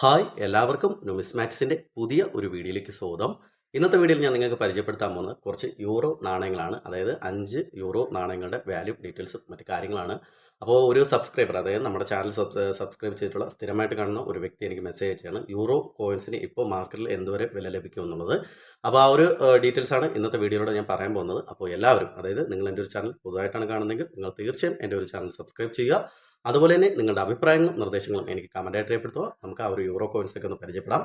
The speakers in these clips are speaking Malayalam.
ഹായ് എല്ലാവർക്കും നുമിസ്മാറ്റിക്സിന്റെ പുതിയ ഒരു വീഡിയോയിലേക്ക് സ്വാഗതം. ഇന്നത്തെ വീഡിയോയിൽ ഞാൻ നിങ്ങൾക്ക് പരിചയപ്പെടുത്താൻ പോകുന്നത് കുറച്ച് യൂറോ നാണയങ്ങളാണ്. അതായത് അഞ്ച് യൂറോ നാണയങ്ങളുടെ വാല്യൂ ഡീറ്റെയിൽസ് മറ്റു കാര്യങ്ങളാണ്. അപ്പോൾ ഒരു സബ്സ്ക്രൈബർ അതായത് നമ്മുടെ ചാനൽ സബ്സ്ക്രൈബ് ചെയ്തിട്ടുള്ള സ്ഥിരമായിട്ട് കാണുന്ന ഒരു വ്യക്തി എനിക്ക് മെസ്സേജ് അയച്ചാണ് യൂറോ കോയിൻസിന് ഇപ്പോൾ മാർക്കറ്റിൽ എന്തുവരെ വില ലഭിക്കും എന്നുള്ളത്. അപ്പോൾ ആ ഒരു ഡീറ്റെയിൽസ് ആണ് ഇന്നത്തെ വീഡിയോയിലൂടെ ഞാൻ പറയാൻ പോകുന്നത്. അപ്പോൾ എല്ലാവരും അതായത് നിങ്ങൾ എന്റെ ഒരു ചാനൽ പുതുതായിട്ടാണ് കാണുന്നതെങ്കിൽ നിങ്ങൾ തീർച്ചയായും എന്റെ ഒരു ചാനൽ സബ്സ്ക്രൈബ് ചെയ്യുക. അതുപോലെ തന്നെ നിങ്ങളുടെ അഭിപ്രായങ്ങളും നിർദ്ദേശങ്ങളും എനിക്ക് കമന്റായിട്ട് രേഖപ്പെടുത്തുക. നമുക്ക് ആ ഒരു യൂറോ കോയിൻസൊക്കെ ഒന്ന് പരിചയപ്പെടാം.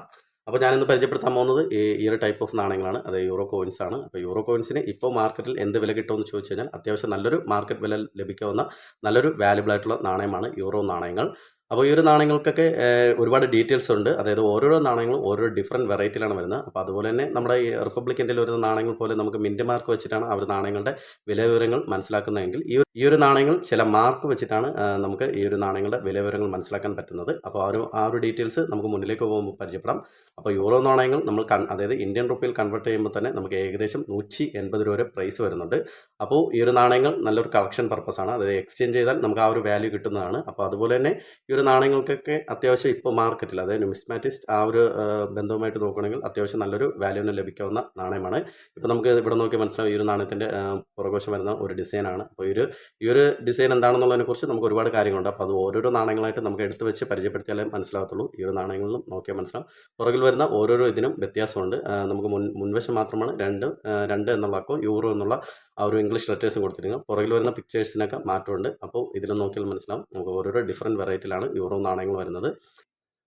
അപ്പോൾ ഞാനിന്ന് പരിചയപ്പെടുത്താൻ പോകുന്നത് ഈ ഒരു ടൈപ്പ് ഓഫ് നാണയങ്ങളാണ്. അത് യൂറോ കോയിൻസ് ആണ്. അപ്പോൾ യൂറോ കോയിൻസിന് ഇപ്പോൾ മാർക്കറ്റിൽ എന്ത് വില കിട്ടുമെന്ന് ചോദിച്ചു കഴിഞ്ഞാൽ അത്യാവശ്യം നല്ലൊരു മാർക്കറ്റ് വില ലഭിക്കാവുന്ന നല്ലൊരു വാല്യുബിൾ ആയിട്ടുള്ള നാണയമാണ് യൂറോ നാണയങ്ങൾ. അപ്പോൾ ഈ ഒരു നാണയങ്ങൾക്കൊക്കെ ഒരുപാട് ഡീറ്റെയിൽസ് ഉണ്ട്. അതായത് ഓരോരോ നാണയങ്ങളും ഓരോ ഡിഫറെന്റ് വെറൈറ്റിയിലാണ് വരുന്നത്. അപ്പോൾ അതുപോലെ തന്നെ നമ്മുടെ ഈ റിപ്പബ്ലിക്കിന്റെ ഒരു നാണയങ്ങൾ പോലെ നമുക്ക് മിന്റ് മാർക്ക് വെച്ചിട്ടാണ് അവർ നാണയങ്ങളുടെ വില വിവരങ്ങൾ മനസ്സിലാക്കുന്നതെങ്കിൽ ഈ ഈ ഒരു നാണയങ്ങൾ ചില മാർക്ക് വെച്ചിട്ടാണ് നമുക്ക് ഈ ഒരു നാണയങ്ങളുടെ വില വിവരങ്ങൾ മനസ്സിലാക്കാൻ പറ്റുന്നത്. അപ്പോൾ ആ ഒരു ആ ഒരു ഡീറ്റെയിൽസ് നമുക്ക് മുന്നിലേക്ക് പോകുമ്പോൾ പരിചയപ്പെടാം. അപ്പോൾ യൂറോ നാണയങ്ങൾ നമ്മൾ കൺ അതായത് ഇന്ത്യൻ റുപ്പിയിൽ കൺവേർട്ട് ചെയ്യുമ്പോൾ തന്നെ നമുക്ക് ഏകദേശം നൂറ്റി എൺപത് രൂപ വരെ പ്രൈസ് വരുന്നുണ്ട്. അപ്പോൾ ഈ ഒരു നാണയങ്ങൾ നല്ലൊരു കളക്ഷൻ പർപ്പസ് ആണ് അതായത് എക്സ്ചേഞ്ച് ചെയ്താൽ നമുക്ക് ആ ഒരു വാല്യൂ കിട്ടുന്നതാണ്. അപ്പോൾ അതുപോലെ തന്നെ ഈ ഒരു നാണയങ്ങൾക്കൊക്കെ അത്യാവശ്യം ഇപ്പോൾ മാർക്കറ്റിൽ അതായത് ന്യൂമിസ്മാറ്റിസ്റ്റ് ആ ഒരു ബന്ധവുമായിട്ട് നോക്കുകയാണെങ്കിൽ അത്യാവശ്യം നല്ലൊരു വാല്യൂവിന് ലഭിക്കാവുന്ന നാണയമാണ്. ഇപ്പോൾ നമുക്ക് ഇവിടെ നോക്കി മനസ്സിലാവും ഈ ഒരു നാണയത്തിന്റെ പുറകോശം വരുന്ന ഒരു ഡിസൈനാണ് അപ്പോൾ ഈ ഒരു ഈ ഒരു ഡിസൈൻ എന്താണെന്നുള്ളതിനെക്കുറിച്ച് നമുക്ക് ഒരുപാട് കാര്യങ്ങളുണ്ട്. അപ്പോൾ അത് ഓരോരോ നാണയങ്ങളായിട്ട് നമുക്ക് എടുത്ത് വെച്ച് പരിചയപ്പെടുത്തിയാലേ മനസ്സിലാകത്തുള്ളൂ. ഈ ഒരു നാണയങ്ങളിലും നോക്കിയാൽ മനസ്സിലാവും. പുറകിൽ വരുന്ന ഓരോരോ ഇതിനും വ്യത്യാസമുണ്ട്. നമുക്ക് മുൻ മുൻവശം മാത്രമാണ് രണ്ട് രണ്ട് എന്നുള്ള അക്കോ യൂറോ എന്നുള്ള ആ ഒരു ഇംഗ്ലീഷ് ലെറ്റേഴ്സ് കൊടുത്തിരിക്കുന്നത്. പുറകിൽ വരുന്ന പിക്ചേഴ്സിനൊക്കെ മാറ്റമുണ്ട്. അപ്പോൾ ഇതിൽ നോക്കിയാൽ മനസ്സിലാവും. നമുക്ക് ഓരോരോ ഡിഫറെന്റ് വെറൈറ്റിയിലാണ് യൂറോ നാണയങ്ങൾ വരുന്നത്.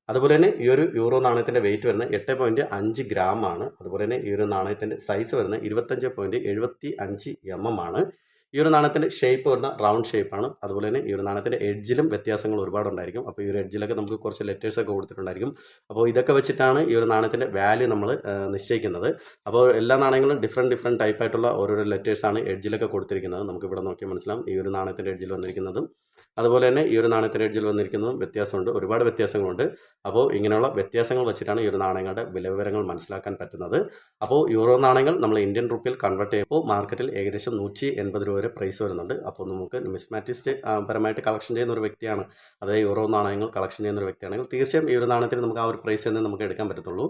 അതുപോലെ തന്നെ ഈ ഒരു യൂറോ നാണയത്തിന്റെ വെയിറ്റ് വരുന്നത് എട്ട് പോയിന്റ് അഞ്ച് ഗ്രാം ആണ്. അതുപോലെ തന്നെ ഈ ഒരു നാണയത്തിന്റെ സൈസ് വരുന്നത് ഇരുപത്തഞ്ച് പോയിന്റ് എഴുപത്തി അഞ്ച് എം എം ആണ്. ഈ ഒരു നാണയത്തിന്റെ ഷേപ്പ് വരുന്ന റൗണ്ട് ഷേപ്പാണ് അതുപോലെ തന്നെ ഈ ഒരു നാണയത്തിന്റെ എഡ്ജിലും വ്യത്യാസങ്ങൾ ഒരുപാടുണ്ടായിരിക്കും. അപ്പോൾ ഈ ഒരു എഡ്ജിലൊക്കെ നമുക്ക് കുറച്ച് ലെറ്റേഴ്സൊക്കെ കൊടുത്തിട്ടുണ്ടായിരിക്കും. അപ്പോൾ ഇതൊക്കെ വെച്ചിട്ടാണ് ഈ ഒരു നാണയത്തിന്റെ വാല്യൂ നമ്മൾ നിശ്ചയിക്കുന്നത്. അപ്പോൾ എല്ലാ നാണയങ്ങളും ഡിഫറെന്റ് ഡിഫറെന്റ് ടൈപ്പായിട്ടുള്ള ഓരോരോ ലെറ്റേഴ്സാണ് എഡ്ജിലൊക്കെ കൊടുത്തിരിക്കുന്നത്. നമുക്ക് ഇവിടെ നോക്കിയാൽ മനസ്സിലാവും. ഈ ഒരു നാണയത്തിന്റെ എഡ്ജിൽ വന്നിരിക്കുന്നതും അതുപോലെ തന്നെ ഈ ഒരു നാണയത്തിന്റെ എഡ്ജിൽ വന്നിരിക്കുന്നതും വ്യത്യാസമുണ്ട്. ഒരുപാട് വ്യത്യാസങ്ങളുണ്ട്. അപ്പോൾ ഇങ്ങനെയുള്ള വ്യത്യാസങ്ങൾ വെച്ചിട്ടാണ് ഈ ഒരു നാണയങ്ങളുടെ വില വിവരങ്ങൾ മനസ്സിലാക്കാൻ പറ്റുന്നത്. അപ്പോൾ യൂറോ നാണയങ്ങൾ നമ്മൾ ഇന്ത്യൻ റുപ്പിയിൽ കൺവേർട്ട് ചെയ്യുമ്പോൾ മാർക്കറ്റിൽ ഏകദേശം നൂറ്റി എൺപത് രൂപ വരെ പ്രൈസ് വരുന്നുണ്ട്. അപ്പോൾ നമുക്ക് മിസ്മാറ്റിസ്റ്റ് പരമായിട്ട് കളക്ഷൻ ചെയ്യുന്ന ഒരു വ്യക്തിയാണ്. അതായത് യൂറോ നാണയങ്ങൾ കളക്ഷൻ ചെയ്യുന്ന ഒരു വ്യക്തിയാണെങ്കിൽ തീർച്ചയായും ഈ ഒരു നാണയത്തിന് നമുക്ക് ആ ഒരു പ്രൈസ് തന്നെ നമുക്ക് എടുക്കാൻ പറ്റത്തുള്ളൂ.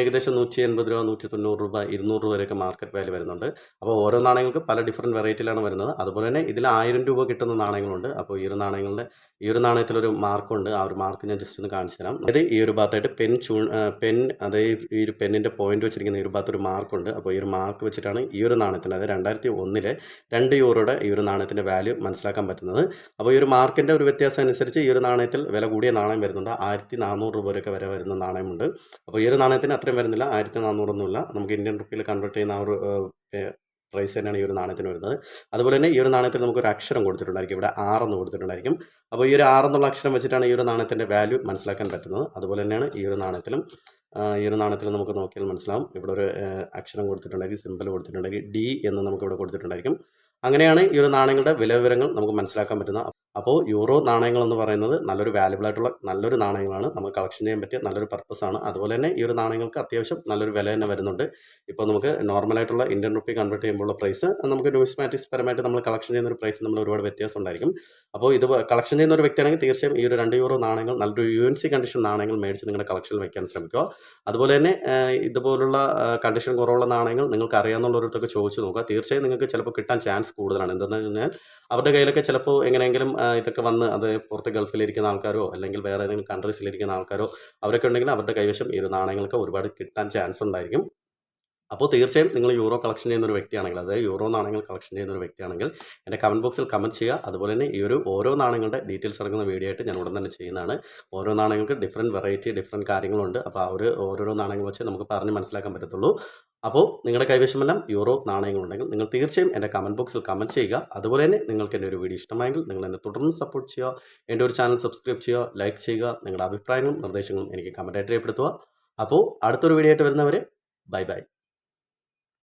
ഏകദേശം നൂറ്റി എൺപത് രൂപ നൂറ്റി തൊണ്ണൂറ് രൂപ ഇരുന്നൂറ് രൂപ വരെയൊക്കെ മാർക്കറ്റ് വാല്യൂ വരുന്നുണ്ട്. അപ്പോൾ ഓരോ നാണയങ്ങൾക്ക് പല ഡിഫറെന്റ് വെറൈറ്റിയിലാണ് വരുന്നത്. അതുപോലെ തന്നെ ഇതിൽ ആയിരം രൂപ കിട്ടുന്ന നാണയങ്ങളുണ്ട്. അപ്പോൾ ഈ ഒരു നാണയങ്ങളുടെ ഈ ഒരു നാണയത്തിലൊരു മാർക്കുണ്ട് ആ ഒരു മാർക്ക് ഞാൻ ജസ്റ്റ് ഒന്ന് കാണിച്ചു തരാം. അതായത് ഈ ഒരു ഭാഗത്തായിട്ട് പെൻ ചൂ പെൻ അതായത് ഈ ഒരു പെന്നിന്റെ പോയിന്റ് വെച്ചിരിക്കുന്ന ഈ ഒരു ഭാഗത്ത് ഒരു മാർക്കുണ്ട് അപ്പോൾ ഈ ഒരു മാർക്ക് വെച്ചിട്ടാണ് ഈ ഒരു നാണയത്തിന് അതായത് രണ്ടായിരത്തി ഒന്നിലെ രണ്ട് യൂറോയുടെ ഈ ഒരു നാണയത്തിന്റെ വാല്യൂ മനസ്സിലാക്കാൻ പറ്റുന്നത് അപ്പോൾ ഈ ഒരു മാർക്കിന്റെ ഒരു വ്യത്യാസം അനുസരിച്ച് ഈ ഒരു നാണയത്തിൽ വില കൂടിയ നാണയം വരുന്നുണ്ട് ആയിരത്തി നാനൂറ് രൂപ വരെയൊക്കെ വരെ വരുന്ന നാണയമുണ്ട് അപ്പോൾ ഈ ഒരു നാണയത്തിന് അത്രയും വരുന്നില്ല ആയിരത്തി നാനൂറൊന്നുമില്ല നമുക്ക് ഇന്ത്യൻ റുപ്പിയിൽ കൺവേർട്ട് ചെയ്യുന്ന ആ ഒരു പ്രൈസ് തന്നെയാണ് ഈ ഒരു നാണയത്തിന് വരുന്നത് അതുപോലെ തന്നെ ഈ ഒരു നാണയത്തിൽ നമുക്ക് ഒരു അക്ഷരം കൊടുത്തിട്ടുണ്ടായിരിക്കും ഇവിടെ ആറെന്ന് കൊടുത്തിട്ടുണ്ടായിരിക്കും അപ്പോൾ ഈ ഒരു ആറെന്നുള്ള അക്ഷരം വെച്ചിട്ടാണ് ഈ ഒരു നാണയത്തിന്റെ വാല്യൂ മനസ്സിലാക്കാൻ പറ്റുന്നത് അതുപോലെ തന്നെയാണ് ഈ ഒരു നാണയത്തിലും ഈ ഒരു നാണയത്തിൽ നമുക്ക് നോക്കിയാൽ മനസ്സിലാവും ഇവിടെ ഒരു അക്ഷരം കൊടുത്തിട്ടുണ്ടെങ്കിൽ സിമ്പിൾ കൊടുത്തിട്ടുണ്ടെങ്കിൽ ഡി എന്ന് നമുക്ക് ഇവിടെ കൊടുത്തിട്ടുണ്ടായിരിക്കും അങ്ങനെയാണ് ഈ ഒരു നാണയങ്ങളുടെ വില വിവരങ്ങൾ നമുക്ക് മനസ്സിലാക്കാൻ പറ്റുന്നത്. അപ്പോൾ യൂറോ നാണയങ്ങൾ എന്ന് പറയുന്നത് നല്ലൊരു വാല്യുബിൾ ആയിട്ടുള്ള നല്ലൊരു നാണയങ്ങളാണ്. നമുക്ക് കളക്ഷൻ ചെയ്യാൻ പറ്റിയ നല്ലൊരു പർപ്പസ് ആണ്. അതുപോലെ തന്നെ ഈ ഒരു നാണയങ്ങൾക്ക് അത്യാവശ്യം നല്ലൊരു വില തന്നെ വരുന്നുണ്ട്. ഇപ്പോൾ നമുക്ക് നോർമലായിട്ടുള്ള ഇന്ത്യൻ റുപ്പി കൺവേർട്ട് ചെയ്യുമ്പോഴുള്ള പ്രൈസ് നമുക്ക് ന്യൂസ്മാറ്റിക്സ് പരമായിട്ട് നമ്മൾ കളക്ഷൻ ചെയ്യുന്ന ഒരു പ്രൈസ് നമ്മൾ ഒരുപാട് വ്യത്യാസം ഉണ്ടായിരിക്കും. അപ്പോൾ ഇത് കളക്ഷൻ ചെയ്യുന്ന ഒരു വ്യക്തിയാണെങ്കിൽ തീർച്ചയായും ഈ ഒരു രണ്ട് യൂറോ നാണയങ്ങൾ നല്ലൊരു യു എൻ സി കണ്ടീഷൻ നാണയങ്ങൾ മേടിച്ച് നിങ്ങളുടെ കളക്ഷനിൽ വെക്കാൻ ശ്രമിക്കുക. അതുപോലെ തന്നെ ഇതുപോലുള്ള കണ്ടീഷൻ കുറവുള്ള നാണയങ്ങൾ നിങ്ങൾക്ക് അറിയാവുന്നവരടുത്തൊക്കെ ചോദിച്ചു നോക്കുക. തീർച്ചയായും നിങ്ങൾക്ക് ചിലപ്പോൾ കിട്ടാൻ ചാൻസ് കൂടുതലാണ്. എന്തെന്ന് കഴിഞ്ഞാൽ അവരുടെ കയ്യിലൊക്കെ ചിലപ്പോൾ എങ്ങനെയെങ്കിലും ഇതൊക്കെ വന്ന് അത് പുറത്ത് ഗൾഫിലിരിക്കുന്ന ആൾക്കാരോ അല്ലെങ്കിൽ വേറെ ഏതെങ്കിലും കൺട്രീസിലിരിക്കുന്ന ആൾക്കാരോ അവരൊക്കെ ഉണ്ടെങ്കിൽ അവരുടെ കൈവശം ഈ നാണയങ്ങൾക്ക് ഒരുപാട് കിട്ടാൻ ചാൻസ് ഉണ്ടായിരിക്കും. അപ്പോൾ തീർച്ചയായും നിങ്ങൾ യൂറോ കളക്ഷൻ ചെയ്യുന്ന ഒരു വ്യക്തിയാണെങ്കിൽ അതായത് യൂറോ നാണയങ്ങൾ കളക്ഷൻ ചെയ്യുന്ന ഒരു വ്യക്തിയാണെങ്കിൽ എന്റെ കമന്റ് ബോക്സിൽ കമന്റ് ചെയ്യുക. അതുപോലെ തന്നെ ഈ ഒരു ഓരോ നാണയങ്ങളുടെ ഡീറ്റെയിൽസ് അടങ്ങുന്ന വീഡിയോ ആയിട്ട് ഞാൻ ഉടൻ തന്നെ ചെയ്യുന്നതാണ്. ഓരോ നാണയങ്ങൾക്ക് ഡിഫറെന്റ് വെറൈറ്റി ഡിഫറെന്റ് കാര്യങ്ങളുണ്ട്. അപ്പോൾ ആ ഒരു ഓരോരോ നാണയങ്ങൾ വെച്ച് നമുക്ക് പറഞ്ഞ് മനസ്സിലാക്കാൻ പറ്റത്തുള്ളൂ. അപ്പോൾ നിങ്ങളുടെ കൈവശമെല്ലാം യൂറോ നാണയങ്ങളുണ്ടെങ്കിൽ നിങ്ങൾ തീർച്ചയായും എന്റെ കമന്റ് ബോക്സിൽ കമന്റ് ചെയ്യുക. അതുപോലെ തന്നെ നിങ്ങൾക്ക് എന്റെ ഒരു വീഡിയോ ഇഷ്ടമായെങ്കിൽ നിങ്ങൾ എന്നെ തുടർന്ന് സപ്പോർട്ട് ചെയ്യുക. എന്റെ ഒരു ചാനൽ സബ്സ്ക്രൈബ് ചെയ്യുക ലൈക്ക് ചെയ്യുക നിങ്ങളുടെ അഭിപ്രായങ്ങളും നിർദ്ദേശങ്ങളും എനിക്ക് കമന്റായിട്ട് രേഖപ്പെടുത്തുക. അപ്പോൾ അടുത്തൊരു വീഡിയോ ആയിട്ട് വരുന്നവരെ ബൈ ബൈ